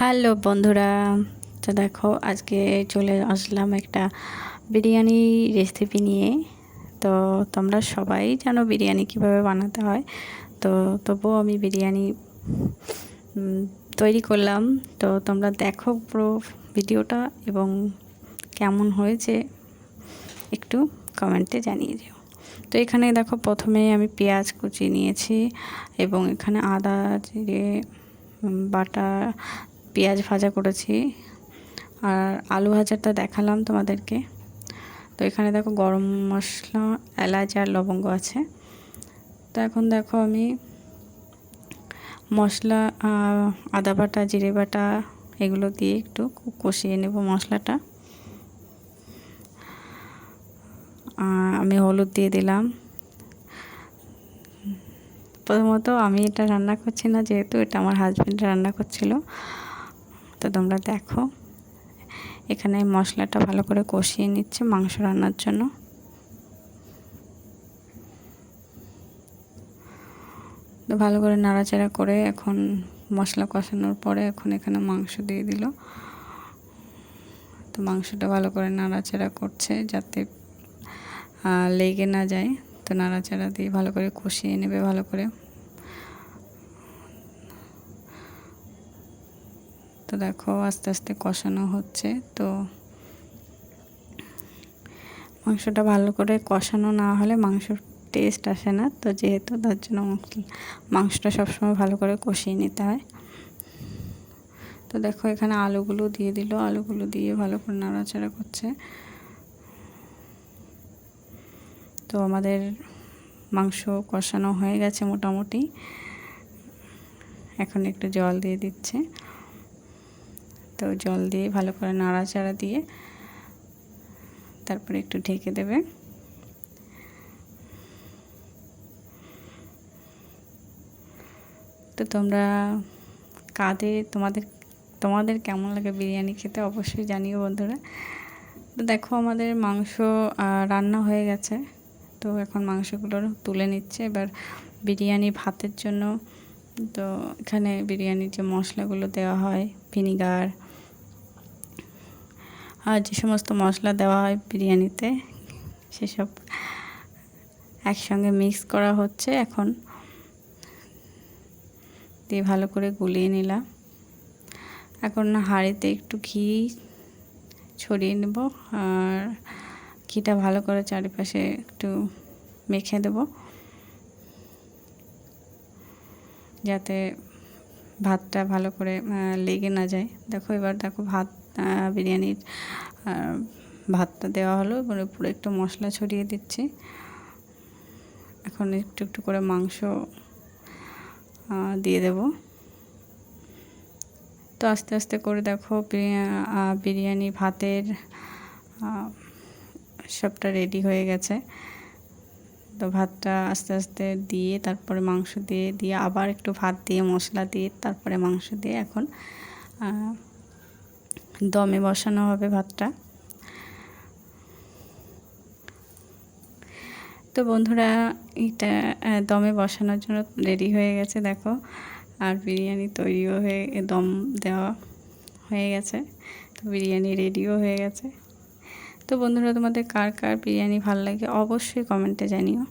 Hello বন্ধুরা, তো দেখো আজকে চলে আসলাম একটা বিরিয়ানি রেসিপি নিয়ে। তো তোমরা সবাই জানো বিরিয়ানি কীভাবে বানাতে হয়। তো তবুও আমি বিরিয়ানি তৈরি করলাম। তো তোমরা দেখো পুরো ভিডিওটা এবং কেমন হয়েছে একটু কমেন্টে জানিয়ে দিও। তো এখানে দেখো প্রথমে আমি পেঁয়াজ কুচি নিয়েছি এবং এখানে আদা, জিরে বাটা পেঁয়াজ ভাজা করেছি। আর আলু ভাজাটা দেখালাম তোমাদেরকে। তো এখানে দেখো গরম মশলা, এলাচ আর লবঙ্গ আছে। তো এখন দেখো আমি মশলা আদা বাটা, জিরে বাটা এগুলো দিয়ে একটু কষিয়ে নেব মশলাটা। আমি হলুদ দিয়ে দিলাম। প্রথমত আমি এটা রান্না করছি না, যেহেতু এটা আমার হাজব্যান্ড রান্না করছিল। তো তোমরা দেখো। এখানে মশলাটা ভালো করে কষিয়ে নিচ্ছে মাংস রান্নার জন্য। তো ভালো করে নাড়াচাড়া করে এখন মশলা কষানোর পরে এখন এখানে মাংস দিয়ে দিল। তো মাংসটা ভালো করে নাড়াচাড়া করছে যাতে লেগে না যায়। তো নাড়াচাড়া দিয়ে ভালো করে কষিয়ে নেবে ভালো করে। তো দেখো আস্তে আস্তে কষানো হচ্ছে, তো মাংসটা ভালো করে কষানো না হলে মাংসর টেস্ট আসে না, তো যেহেতু তার জন্য মাংসটা সবসময় ভালো করে কষিয়ে নিতে হয়। তো দেখো এখানে আলুগুলো দিয়ে দিল, আলুগুলো দিয়ে ভালো করে নাড়াচাড়া করছে। তো আমাদের মাংস কষানো হয়ে গেছে মোটামুটি। এখন একটু জল দিয়ে দিচ্ছে। তো জল দিয়ে ভালো করে নাড়াচাড়া দিয়ে তারপরে একটু ঢেকে দেবে। তো তোমরা কাঁদে তোমাদের তোমাদের কেমন লাগে বিরিয়ানি খেতে অবশ্যই জানিও বন্ধুরা। তো দেখো আমাদের মাংস রান্না হয়ে গেছে। তো এখন মাংসগুলো তুলে নিচ্ছে। এবার বিরিয়ানি ভাতের জন্য তো এখানে বিরিয়ানির যে মশলাগুলো দেওয়া হয়, ভিনিগার আর যে সমস্ত মশলা দেওয়া হয় বিরিয়ানিতে, সেসব একসঙ্গে মিক্স করা হচ্ছে এখন। দিয়ে ভালো করে গুলিয়ে নিলাম। এখন হাঁড়িতে একটু ঘি ছড়িয়ে নেব আর ঘিটা ভালো করে চারিপাশে একটু মেখে দেব। যাতে ভাতটা ভালো করে লেগে না যায়। দেখো এবার দেখো ভাত বিরিয়ানির ভাতটা দেওয়া হলো, এবার পুরো একটু মশলা ছড়িয়ে দিচ্ছি। এখন একটু একটু করে মাংস দিয়ে দেব। তো আস্তে আস্তে করে দেখো বিরিয়ানি, ভাতের সবটা রেডি হয়ে গেছে। তো ভাতটা আস্তে আস্তে দিয়ে, তারপরে মাংস দিয়ে দিয়ে আবার একটু ভাত দিয়ে, মশলা দিয়ে, তারপরে মাংস দিয়ে এখন দমে বসানো হবে ভাতটা। তো বন্ধুরা, এটা দমে বসানোর জন্য রেডি হয়ে গেছে, দেখো। আর বিরিয়ানি তৈরিও হয়ে, দম দেওয়া হয়ে গেছে, তো বিরিয়ানি রেডিও হয়ে গেছে। তো বন্ধুরা, তোমাদের কার কার বিরিয়ানি ভালো লাগে অবশ্যই কমেন্টে জানিও।